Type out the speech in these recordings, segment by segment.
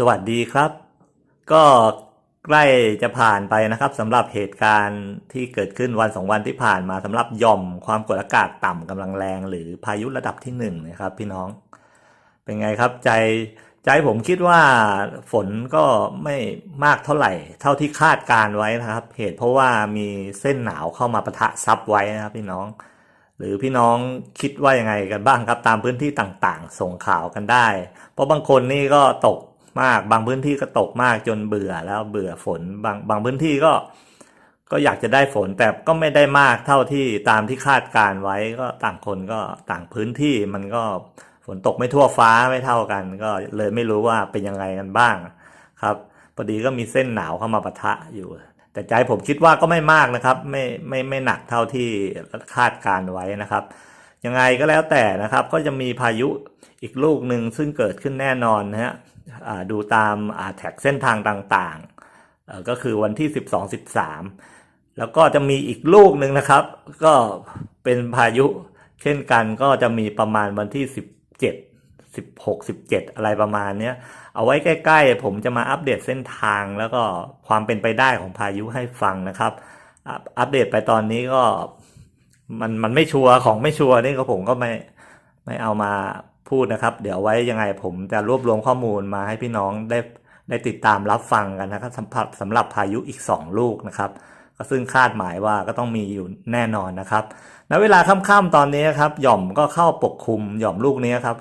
สวัสดีครับ ก็ใกล้จะผ่านไปนะครับสำหรับเหตุการณ์ที่เกิดขึ้นวันสองวันที่ผ่านมาสำหรับย่อมความกดอากาศต่ำกำลังแรง หรือพายุระดับที่หนึ่งนะครับ พี่น้อง เป็นไงครับใจใจผมคิดว่าฝนก็ไม่มากเท่าไหร่ เท่าที่คาดการไว้นะครับ เหตุเพราะว่ามีเส้นหนาวเข้ามาปะทะซับไว้นะครับ พี่น้อง หรือพี่น้องคิดว่ายังไงกันบ้างครับ ตามพื้นที่ต่างๆ ส่งข่าวกันได้ เพราะบางคนนี่ก็ตก มาก บางพื้นที่ก็ตกมากจนเบื่อแล้วเบื่อฝนบางบางพื้นที่ก็ ก็อยากจะได้ฝนแต่ก็ไม่ได้มากเท่าที่ตามที่คาดการไว้ก็ต่างคนก็ต่างพื้นที่มันก็ฝนตกไม่ทั่วฟ้าไม่เท่ากัน ก็เลยไม่รู้ว่าเป็นยังไงกันบ้างครับพอดีก็มีเส้นหนาวเข้ามาปะทะอยู่ แต่ใจผมคิดว่าก็ไม่มากนะครับ ไม่ไม่ไม่หนักเท่าที่คาดการไว้นะครับ ยังไงก็แล้วแต่นะครับ ก็จะมีพายุอีกลูกหนึ่งซึ่งเกิดขึ้นแน่นอนนะฮะ ดูตามแท็กเส้นทางต่างๆ ก็คือวันที่ 12 13 แล้วก็จะมีอีกลูกหนึ่งนะครับ ก็เป็นพายุเช่นกันก็จะมีประมาณวันที่ 17 16 17 อะไรประมาณเนี้ย เอาไว้ใกล้ ๆ ผมจะมาอัปเดตเส้นทางแล้วก็ความเป็นไปได้ของพายุให้ฟังนะครับ อัปอัปเดตไปตอนนี้ก็มันมันไม่ชัวร์ของไม่ชัวร์นี่ก็ผมก็ไม่ไม่เอามา พูดนะครับ เดี๋ยวไว้ยังไงผมจะรวบรวมข้อมูลมาให้พี่น้องได้ได้ติดตามรับฟังกันนะครับสำหรับสำหรับพายุอีก 2 ลูกนะครับ ก็ซึ่งคาดหมายว่าก็ต้องมีอยู่แน่นอนนะครับณเวลาค่ำๆตอนนี้ครับหย่อมก็เข้าปกคลุมหย่อมลูกนี้ครับ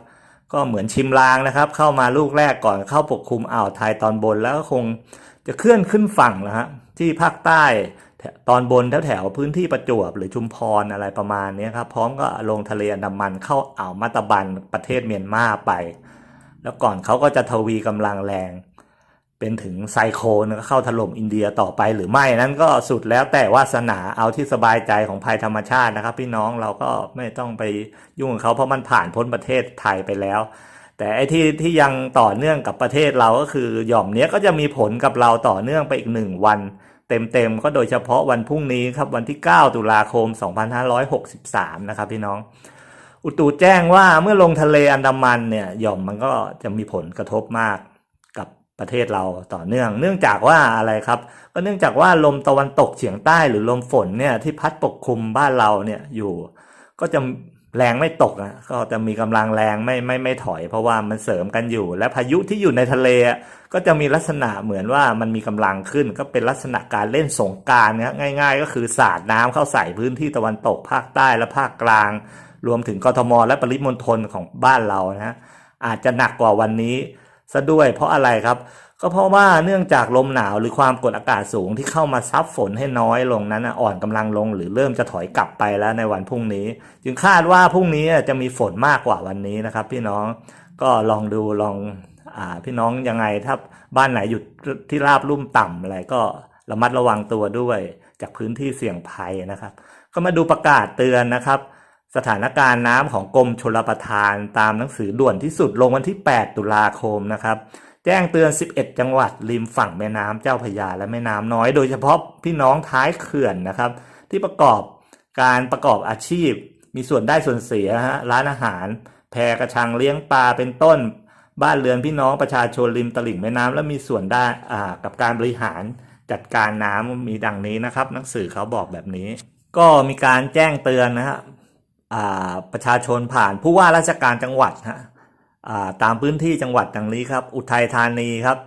ก็เหมือนชิมลางนะครับ เข้ามาลูกแรกก่อนเข้าปกคลุมอ่าวไทยตอนบนแล้วก็คงจะเคลื่อนขึ้นฝั่งนะฮะที่ภาคใต้ ตอนบนแถวแถวพื้นที่ประจวบหรือชุมพรอะไรประมาณนี้ครับ พร้อมก็ลงทะเลอันดามันเข้าอ่าวมาตาบันประเทศเมียนมาไป แล้วก่อนเขาก็จะทวีกำลังแรง เป็นถึงไซโคลนก็เข้าถล่มอินเดียต่อไปหรือไม่นั้นก็สุดแล้วแต่วาสนาเอาที่สบายใจของภัยธรรมชาตินะครับ พี่น้องเราก็ไม่ต้องไปยุ่งกับเขาเพราะมันผ่านพ้นประเทศไทยไปแล้วแต่ไอ้ที่ที่ยังต่อเนื่องกับประเทศเราก็คือหย่อมเนี้ยก็จะมีผลกับเราต่อเนื่องไปอีกหนึ่งวัน เต็มๆก็โดยเฉพาะวันพรุ่งนี้ครับวันที่ 9 ตุลาคม 2563 นะครับพี่น้อง อุตุแจ้งว่าเมื่อลงทะเลอันดามันเนี่ยหย่อมมันก็จะมีผลกระทบมากกับประเทศเราต่อเนื่อง เนื่องจากว่าอะไรครับ ก็เนื่องจากว่าลมตะวันตกเฉียงใต้หรือลมฝนเนี่ยที่พัดปกคลุมบ้านเราเนี่ยอยู่ ก็จะ แรงไม่ตกอะก็จะมีกำลังแรงไม่ไม่ไม่ถอย เพราะว่ามันเสริมกันอยู่ และพายุที่อยู่ในทะเลก็จะมีลักษณะเหมือนว่ามันมีกำลังขึ้น ก็เป็นลักษณะการเล่นสงการเนี่ยง่าย ๆ ก็คือสาดน้ำเข้าใส่พื้นที่ตะวันตกภาคใต้และภาคกลาง รวมถึงกทม และปริมณฑลของบ้านเรานะอาจจะหนักกว่าวันนี้ซะด้วย เพราะอะไรครับ ก็เพราะว่าเนื่องจากลมหนาวหรือความกดอากาศสูงที่เข้ามาซับฝนให้น้อยลงนั้นอ่อนกำลังลงหรือเริ่มจะถอยกลับไปแล้วในวันพรุ่งนี้ จึงคาดว่าพรุ่งนี้จะมีฝนมากกว่าวันนี้นะครับ พี่น้องก็ลองดูลองอพี่น้องยังไงถ้าบ้านไหนอยู่ที่ราบลุ่มต่ำอะไรก็ระมัดระวังตัวด้วยจากพื้นที่เสี่ยงภัยนะครับ ก็มาดูประกาศเตือนนะครับ สถานการณ์น้ำของกรมชลประทานตามหนังสือด่วนที่สุดลงวันที่ 8 ตุลาคมนะครับ แจ้งเตือน 11 จังหวัดริมฝั่งแม่น้ำเจ้าพยาและแม่น้ำน้อย โดยเฉพาะพี่น้องท้ายเขื่อนนะครับ ที่ประกอบการประกอบอาชีพ มีส่วนได้ส่วนเสียฮะร้านอาหาร แพกระชังเลี้ยงปลาเป็นต้น บ้านเรือนพี่น้องประชาชนริมตลิ่งแม่น้ำและมีส่วนได้อ่ากับการบริหารจัดการน้ำมีดังนี้นะครับ หนังสือเขาบอกแบบนี้ ก็มีการแจ้งเตือนนะฮะประชาชนผ่านผู้ว่าราชการจังหวัดฮะ ตามพื้นที่จังหวัดดังนี้ครับ อุทัยธานีครับ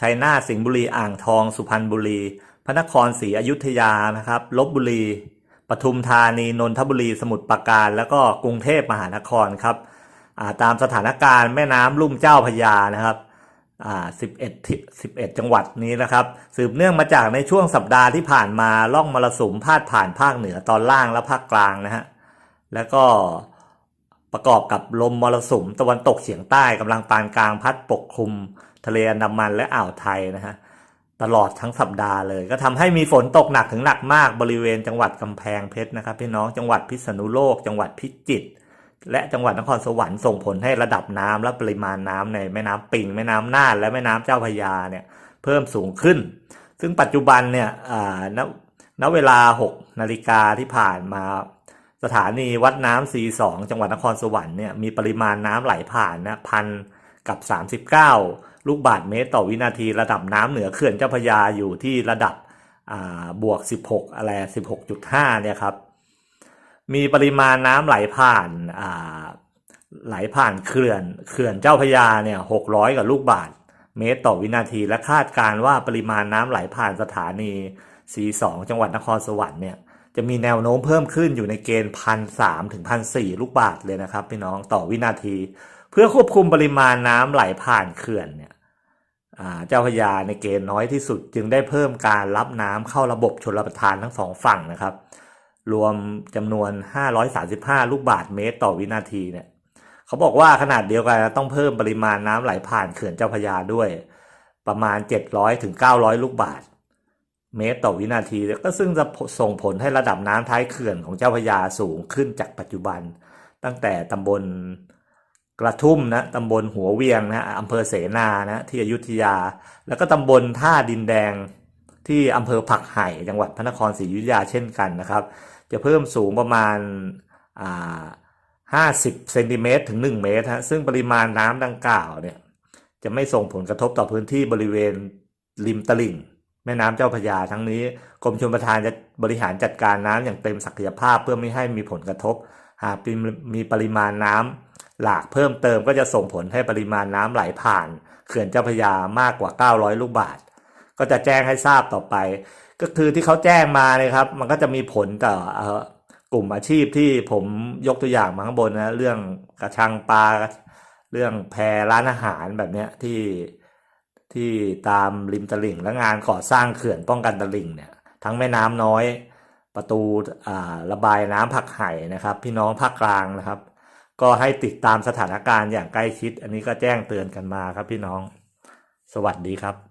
ชัยนาท สิงห์บุรี อ่างทอง สุพรรณบุรี พระนครศรีอยุธยา นะครับลบบุรี ปทุมธานี นนทบุรี สมุทรปราการ แล้วก็กรุงเทพมหานครครับาตามสถานการณ์แม่น้ำลุ่มเจ้าพยานะครับ11 11 จังหวัดนี้นะครับ สืบเนื่องมาจากในช่วงสัปดาห์ที่ผ่านมาล่องมรสุมพาดผ่านภาคเหนือตอนล่างและภาคกลางนะฮะ แล้วก็ ประกอบกับลมมรสุมตะวันตกเฉียงใต้กำลังปานกลางพัดปกคลุม ทะเลอันดามันและอ่าวไทยนะฮะตลอดทั้งสัปดาห์เลย ก็ทำให้มีฝนตกหนักถึงหนักมากบริเวณจังหวัดกำแพงเพชรนะครับ พี่น้องจังหวัดพิษณุโลก จังหวัดพิจิตรและจังหวัดนครสวรรค์ส่งผลให้ระดับน้ำและปริมาณน้ำในแม่น้ำปิงแม่น้ำน่านและแม่น้ำเจ้าพยาเนี่ยเพิ่มสูงขึ้น ซึ่งปัจจุบันเนี่ยอ่าณณเวลา 6 นาฬิกาที่ผ่านมา สถานีวัดน้ำ C2 จังหวัดนครสวรรค์เนี่ยมีปริมาณน้ำไหลผ่านนะพันกับ 39 ลูกบาศก์เมตรต่อวินาทีระดับน้ำเหนือเขื่อนเจ้าพยาอยู่ที่ระดับบวก 16 อะไร 16.5 เนี่ยครับ มีปริมาณน้ำไหลผ่านาไหลผ่านเขื่อนเขื่อนเจ้าพยาเนี่ย 600 กับลูกบาศก์เมตรต่อวินาที และคาดการว่าปริมาณน้ำไหลผ่านสถานี C2 จังหวัดนครสวรรค์เนี่ย จะมีแนวโน้มเพิ่มขึ้นอยู่ในเกณฑ์พันสามถึงพันสี่ลูกบาศก์เลยนะครับพี่น้องต่อวินาที เพื่อควบคุมปริมาณน้ำไหลผ่านเขื่อนเนี่ยเจ้าพระยาในเกณฑ์น้อยที่สุดจึงได้เพิ่มการรับน้ำเข้าระบบชลประทานทั้งสองฝั่งนะครับ รวมจำนวน 535 ลูกบาศก์เมตรต่อวินาทีเนี่ยเขาบอกว่าขนาดเดียวกันต้องเพิ่มปริมาณน้ำไหลผ่านเขื่อนเจ้าพระยาด้วย ประมาณ 700ถึง900 ลูกบาศก์ เมตรต่อวินาที ก็ซึ่งจะส่งผลให้ระดับน้ำท้ายเขื่อนของเจ้าพระยาสูงขึ้นจากปัจจุบัน ตั้งแต่ตำบลกระทุ่มนะตำบลหัวเวียงนะอำเภอเสนานะที่อยุธยา แล้วก็ตำบลท่าดินแดงที่อำเภอผักไห่จังหวัดพระนครศรีอยุธยาเช่นกันนะครับ จะเพิ่มสูงประมาณอ่า50เซนติเมตรถึง1เมตรฮะซึ่งปริมาณน้ำดังกล่าวเนี่ยจะไม่ส่งผลกระทบต่อพื้นที่บริเวณริมตลิ่ง แม่น้ำเจ้าพระยาทั้งนี้กรมชลประทานจะบริหารจัดการน้ำอย่างเต็มศักยภาพเพื่อไม่ให้มีผลกระทบ หากมีปริมาณน้ำหลากเพิ่มเติมก็จะส่งผลให้ปริมาณน้ำไหลผ่าน เขื่อนเจ้าพระยามากกว่า 900 ลูกบาศก์ก็จะแจ้งให้ทราบต่อไป ก็คือที่เขาแจ้งมาเนี่ยครับ มันก็จะมีผลต่อเอ่อกลุ่มอาชีพที่ผมยกตัวอย่างมาข้างบนนะเรื่องกระชังปลาเรื่องแพร้านอาหารแบบเนี้ยที่ ที่ตามริมตลิ่งและงานก่อสร้างเขื่อนป้องกันตลิ่งเนี่ยทั้งแม่น้ำน้อย ประตูระบายน้ำผักไห่นะครับ พี่น้องภาคกลางนะครับ ก็ให้ติดตามสถานการณ์อย่างใกล้ชิด อันนี้ก็แจ้งเตือนกันมาครับพี่น้อง สวัสดีครับ